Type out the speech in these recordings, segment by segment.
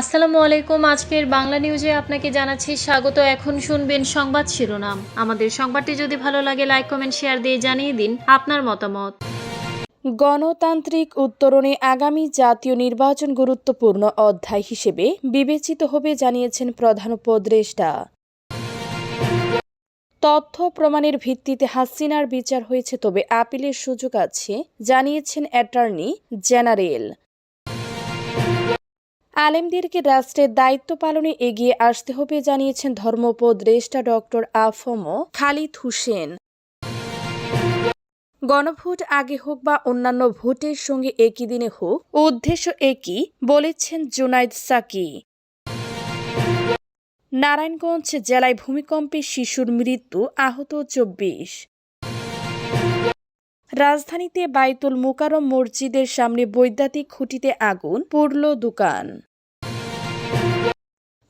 আসসালামু আলাইকুম। আজকের বাংলা নিউজে আপনাকে জানাচ্ছি স্বাগত। এখন শুনবেন সংবাদ শিরোনাম। আমাদের সংবাদটি যদি ভালো লাগে লাইক কমেন্ট শেয়ার দিয়ে জানিয়ে দিন আপনার মতামত। গণতান্ত্রিক উত্তরণে আগামী জাতীয় নির্বাচন গুরুত্বপূর্ণ অধ্যায় হিসেবে বিবেচিত হবে জানিয়েছেন প্রধান উপদেষ্টা। তথ্য প্রমাণের ভিত্তিতে হাসিনার বিচার হয়েছে, তবে আপিলের সুযোগ আছে, জানিয়েছেন অ্যাটর্নি জেনারেল। আলেমদেরকে রাষ্ট্রের দায়িত্ব পালনে এগিয়ে আসতে হবে জানিয়েছেন ধর্ম উপদেষ্টা ডক্টর আফম খালিদ হুসেন। গণভোট আগে হোক বা অন্যান্য ভোটের সঙ্গে একই দিনে হোক, উদ্দেশ্য একই, বলেছেন জুনাইদ সাকি। নারায়ণগঞ্জ জেলায় ভূমিকম্পে শিশুর মৃত্যু, আহত চব্বিশ। রাজধানীতে বাইতুল মুকারম মসজিদের সামনে বৈদ্যুতিক খুঁটিতে আগুন, পুড়ল দোকান।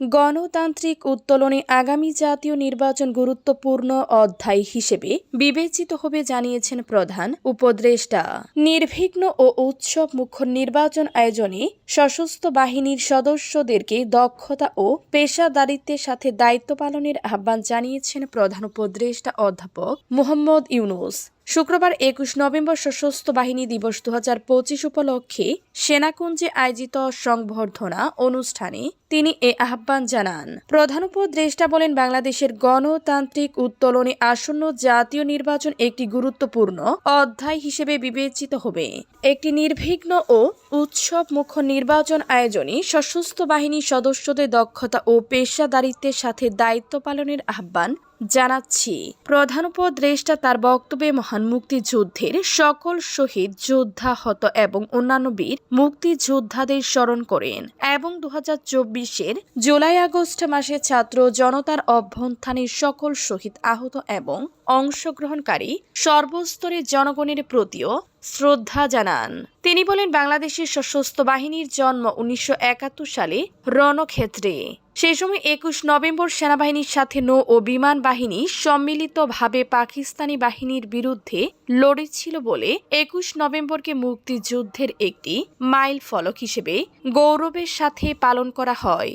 গণতান্ত্রিক উত্তোলনে আগামী জাতীয় নির্বাচন গুরুত্বপূর্ণ অধ্যায় হিসেবে বিবেচিত হবে জানিয়েছেন প্রধান উপদেষ্টা। নির্বিঘ্ন ও উৎসব মুখ্য নির্বাচন আয়োজনে সশস্ত্র বাহিনীর সদস্যদেরকে দক্ষতা ও পেশাদারিত্বের সাথে দায়িত্ব পালনের আহ্বান জানিয়েছেন প্রধান উপদেষ্টা অধ্যাপক মোহাম্মদ ইউনুস। শুক্রবার একুশ নভেম্বর সশস্ত্র বাহিনী দিবস দু হাজার পঁচিশ উপলক্ষে সেনাকুঞ্জে আয়োজিত সংবর্ধনা অনুষ্ঠানে তিনি এ আহ্বান জানান। প্রধান উপদেষ্টা বলেন, বাংলাদেশের গণতান্ত্রিক উত্তোলনে আসন্ন জাতীয় নির্বাচন একটি গুরুত্বপূর্ণ অধ্যায় হিসেবে বিবেচিত হবে। একটি নির্বিঘ্ন ও উৎসব মুখ্য নির্বাচন আয়োজনে সশস্ত্র বাহিনী সদস্যদের দক্ষতা ও পেশাদারিত্বের সাথে দায়িত্ব পালনের আহ্বান জানাচ্ছি। প্রধান উপদেষ্টা তার বক্তব্যে মহান মুক্তিযুদ্ধের সকল শহীদ যোদ্ধা হত এবং অন্যান্য বীর মুক্তিযোদ্ধাদের স্মরণ করেন এবং দু হাজার চব্বিশের জুলাই আগস্ট মাসে ছাত্র জনতার অভ্যন্থানে সকল শহীদ আহত এবং অংশগ্রহণকারী সর্বস্তরের জনগণের প্রতিও শ্রদ্ধা জানান। তিনি বলেন, বাংলাদেশের সশস্ত্র বাহিনীর জন্ম উনিশশো একাত্তর সালে রণক্ষেত্রে। সেই সময় একুশ নভেম্বর সেনাবাহিনীর সাথে নৌ ও বিমান বাহিনী সম্মিলিতভাবে পাকিস্তানি বাহিনীর বিরুদ্ধে লড়েছিল বলে একুশ নভেম্বরকে মুক্তিযুদ্ধের একটি মাইল ফলক হিসেবে গৌরবের সাথে পালন করা হয়।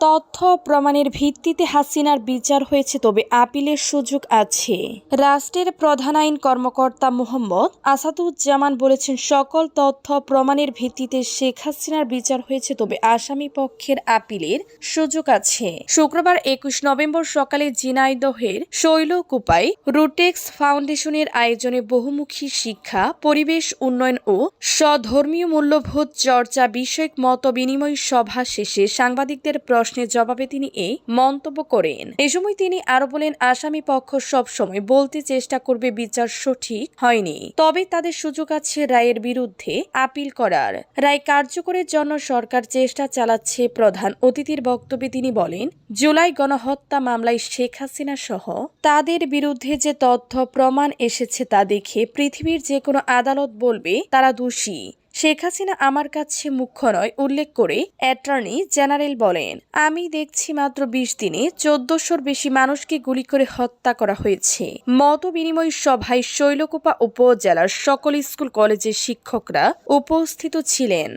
তথ্য প্রমাণের ভিত্তিতে হাসিনার বিচার হয়েছে, তবে আপিলের সুযোগ আছে। রাষ্ট্রের প্রধান আইন কর্মকর্তা মোহাম্মদ আসাদুজ্জামান বলেছেন, সকল তথ্য প্রমাণের ভিত্তিতে শেখ হাসিনার বিচার হয়েছে, তবে আসামি পক্ষের আপিলের সুযোগ আছে। শুক্রবার একুশ নভেম্বর সকালে জিনাইদহের শৈলকুপায় রুটেক্স ফাউন্ডেশনের আয়োজনে বহুমুখী শিক্ষা, পরিবেশ উন্নয়ন ও স্বধর্মীয় মূল্যবোধ চর্চা বিষয়ক মত বিনিময় সভা শেষে সাংবাদিকদের প্রশ্নের জবাবে তিনি এই মন্তব্য করেন। এ সময় তিনি আরও বলেন, আসামি পক্ষ সব সময় বলতে চেষ্টা করবে, বিচার সঠিক হয়নি। তবে তাদের সুযোগ আছে রায়ের বিরুদ্ধে আপিল করার। রায় কার্যকরের জন্য সরকার চেষ্টা চালাচ্ছে, প্রধান অতিথির বক্তব্যে তিনি বলেন, জুলাই গণহত্যা মামলায় শেখ হাসিনা সহ তাদের বিরুদ্ধে যে তথ্য, প্রমাণ এসেছে তা দেখে পৃথিবীর যে কোনো আদালত বলবে, তারা দোষী। শেখ হাসিনা আমার কাছে মুখ্য নয় উল্লেখ করে অ্যাটর্নি জেনারেল বলেন, আমি দেখছি মাত্র বিশ দিনে চোদ্দশোর বেশি মানুষকে গুলি করে হত্যা করা হয়েছে। মত বিনিময় সভায় শৈলকোপা উপজেলার সকল স্কুল কলেজের শিক্ষকরা উপস্থিত ছিলেন।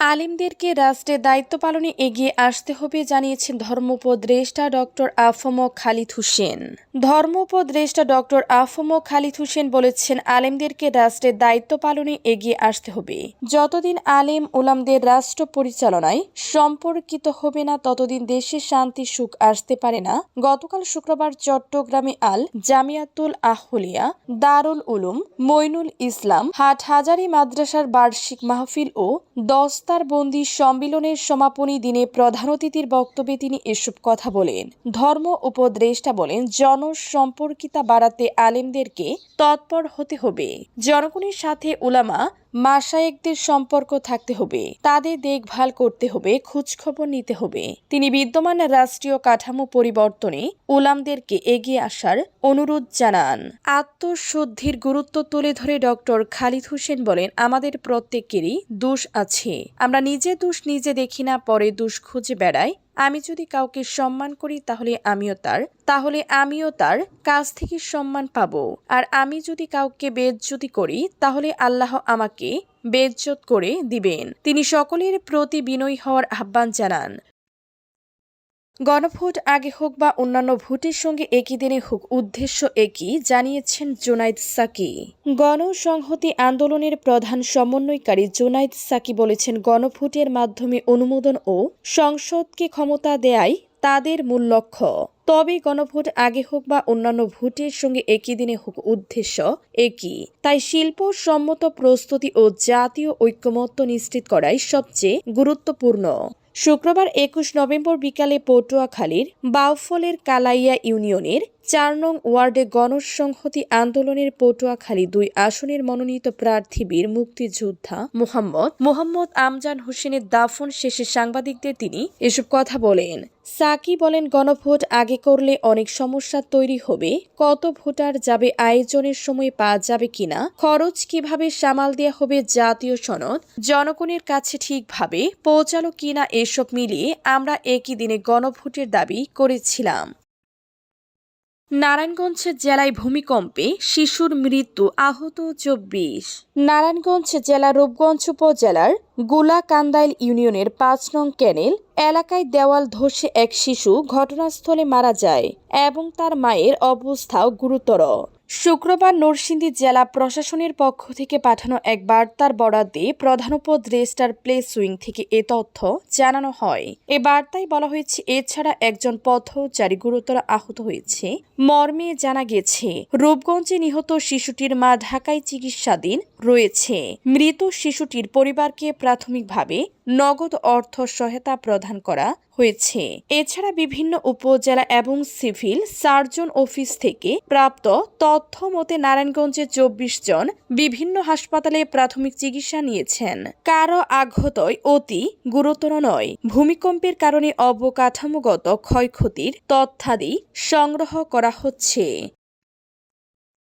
আলিমদেরকে রাষ্ট্রের দায়িত্ব পালনে এগিয়ে আসতে হবে জানিয়েছেন ধর্মোপদ্রেষ্টা ডক্টর আফম খালিদ হোসেন। ধর্ম উপদেষ্টা ডক্টর আফম খালিদ হোসেন বলেছেন, আলেমদেরকে রাষ্ট্রের দায়িত্ব পালনে এগিয়ে আসতে হবে। যতদিন আলেম উলামদের রাষ্ট্র পরিচালনায় সম্পর্কিত হবে না, ততদিন দেশে শান্তি, সুখ আসতে পারে না। গতকাল শুক্রবার চট্টগ্রামে আল জামিয়াতুল আহলিয়া, দারুল উলুম মইনুল ইসলাম, হাটহাজারি মাদ্রাসার বার্ষিক মাহফিল ও দস্তার বন্দি সম্মিলনের সমাপনী দিনে প্রধান অতিথির বক্তব্যে তিনি এসব কথা বলেন। ধর্ম উপদেষ্টা বলেন, জনসম্পর্কিতা বাড়াতে আলেমদেরকে তৎপর হতে হবে। জনগণের সাথে উলামা, মাসায়েকদের সম্পর্ক থাকতে হবে। তাদের দেখভাল করতে হবে, খোঁজখবর নিতে হবে। তিনি বিদ্যমান রাষ্ট্রীয় কাঠামো পরিবর্তনে উলামদেরকে এগিয়ে আসার অনুরোধ জানান। আত্মশুদ্ধির গুরুত্ব তুলে ধরে ডক্টর খালিদ হোসেন বলেন, আমাদের প্রত্যেকেরই দোষ আছে। আমরা নিজে দোষ নিজে দেখি না, পরে দোষ খুঁজে বেড়াই। আমি যদি কাউকে সম্মান করি, তাহলে আমিও তার, তাহলে আমিও তার কাছ থেকে সম্মান পাব। আর আমি যদি কাউকে বেজ্জতি করি, তাহলে আল্লাহ আমাকে বেজ্জত করে দিবেন। তিনি সকলের প্রতি বিনয়ী হওয়ার আহ্বান জানান। গণভোট আগে হোক বা অন্যান্য ভোটের সঙ্গে একই দিনে হোক, উদ্দেশ্য একই, জানিয়েছেন জোনাইদ সাকি। গণসংহতি আন্দোলনের প্রধান সমন্বয়কারী জোনাইদ সাকি বলেছেন, গণভোটের মাধ্যমে অনুমোদন ও সংসদকে ক্ষমতা দেয়াই তাদের মূল লক্ষ্য। তবে গণভোট আগে হোক বা অন্যান্য ভোটের সঙ্গে একই দিনে হোক, উদ্দেশ্য একই। তাই শিল্প, সম্মত প্রস্তুতি ও জাতীয় ঐক্যমত্য নিশ্চিত করাই সবচেয়ে গুরুত্বপূর্ণ। শুক্রবার একুশ নভেম্বর বিকালে পটুয়াখালীর বাউফলের কালাইয়া ইউনিয়নের চার নং ওয়ার্ডে গণসংহতি আন্দোলনের পটুয়াখালী দুই আসনের মনোনীত প্রার্থী বীর মুক্তিযোদ্ধা মোহাম্মদ মোহাম্মদ আমজান হোসেনের দাফন শেষে সাংবাদিকদের তিনি এসব কথা বলেন। সাকি বলেন, গণভোট আগে করলে অনেক সমস্যা তৈরি হবে। কত ভোটার যাবে, আয়োজনের সময় পাওয়া যাবে কিনা, খরচ কীভাবে সামাল দেওয়া হবে জাতীয় সনদ, জনগণের কাছে ঠিকভাবে পৌঁছালো কিনা এসব মিলিয়ে আমরা একই দিনে গণভোটের দাবি করেছিলাম। নারায়ণগঞ্জ জেলায় ভূমিকম্পে শিশুর মৃত্যু আহত চব্বিশ। নারায়ণগঞ্জ জেলা রূপগঞ্জ উপজেলার গুলাকান্দাইল ইউনিয়নের পাঁচ নং ক্যানেল এলাকায় দেওয়াল ধসে এক শিশু ঘটনাস্থলে মারা যায় এবং তার মায়ের অবস্থাও গুরুতর। শুক্রবার নরসিংদী জেলা প্রশাসনের পক্ষ থেকে পাঠানো এক বার্তার বরাদ্দে প্রধান উপদেষ্টার প্লে সুইং থেকে এ তথ্য জানানো হয়। এ বার্তায় বলা হয়েছে, এছাড়া একজন পথচারী গুরুতর আহত হয়েছে। মর্মে জানা গেছে, রূপগঞ্জে নিহত শিশুটির মা ঢাকায় চিকিৎসাধীন রয়েছে। মৃত শিশুটির পরিবারকে প্রাথমিকভাবে নগদ অর্থ সহায়তা প্রদান করা হয়েছে। এছাড়া বিভিন্ন উপজেলা এবং সিভিল সার্জন অফিস থেকে প্রাপ্ত তথ্য মতে নারায়ণগঞ্জে চব্বিশ জন বিভিন্ন হাসপাতালে প্রাথমিক চিকিৎসা নিয়েছেন। কারও আঘাতই অতি গুরুতর নয়। ভূমিকম্পের কারণে অবকাঠামোগত ক্ষয়ক্ষতির তথ্যাদি সংগ্রহ করা হচ্ছে।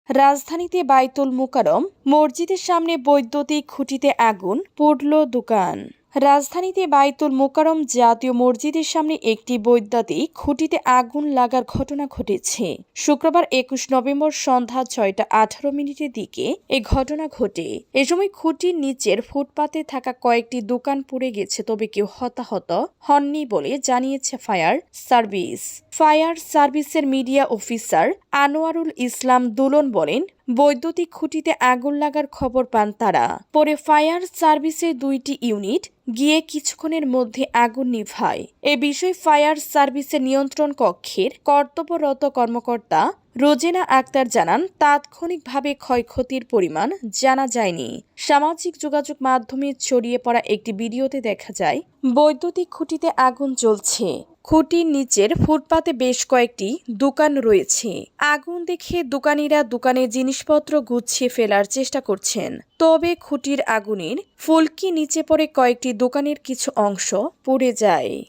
রাজধানীতে বাইতুল মুকারম মসজিদের সামনে বৈদ্যুতিক খুঁটিতে আগুন পড়ল দোকান। রাজধানীতে বাইতুল মোকারম জাতীয় মসজিদের সামনে একটি বৈদ্যুতিক খুঁটিতে আগুন লাগার ঘটনা ঘটেছে। শুক্রবার একুশ নভেম্বর সন্ধ্যা ছয়টা আঠারো মিনিটের দিকে এ ঘটনা ঘটে। এ সময় খুঁটির নিচের ফুটপাতে থাকা কয়েকটি দোকান পুড়ে গেছে, তবে কেউ হতাহত হননি বলে জানিয়েছে ফায়ার সার্ভিস। ফায়ার সার্ভিসের মিডিয়া অফিসার আনোয়ারুল ইসলাম দুলন বলেন, বৈদ্যুতিক খুঁটিতে আগুন লাগার খবর পান তারা। পরে ফায়ার সার্ভিসের দুইটি ইউনিট গিয়ে কিছুক্ষণের মধ্যে আগুন নিভায়। এ বিষয়ে ফায়ার সার্ভিসের নিয়ন্ত্রণ কক্ষের কর্তব্যরত কর্মকর্তা রোজেনা আক্তার জানান, তাৎক্ষণিকভাবে ক্ষয়ক্ষতির পরিমাণ জানা যায়নি। সামাজিক যোগাযোগ মাধ্যমে ছড়িয়ে পড়া একটি ভিডিওতে দেখা যায়, বৈদ্যুতিক খুঁটিতে আগুন জ্বলছে। খুঁটির নিচের ফুটপাতে বেশ কয়েকটি দোকান রয়েছে। আগুন দেখে দোকানিরা দোকানের জিনিসপত্র গুছিয়ে ফেলার চেষ্টা করছেন। তবে খুঁটির আগুনের ফুলকি নিচে পড়ে কয়েকটি দোকানের কিছু অংশ পুড়ে যায়।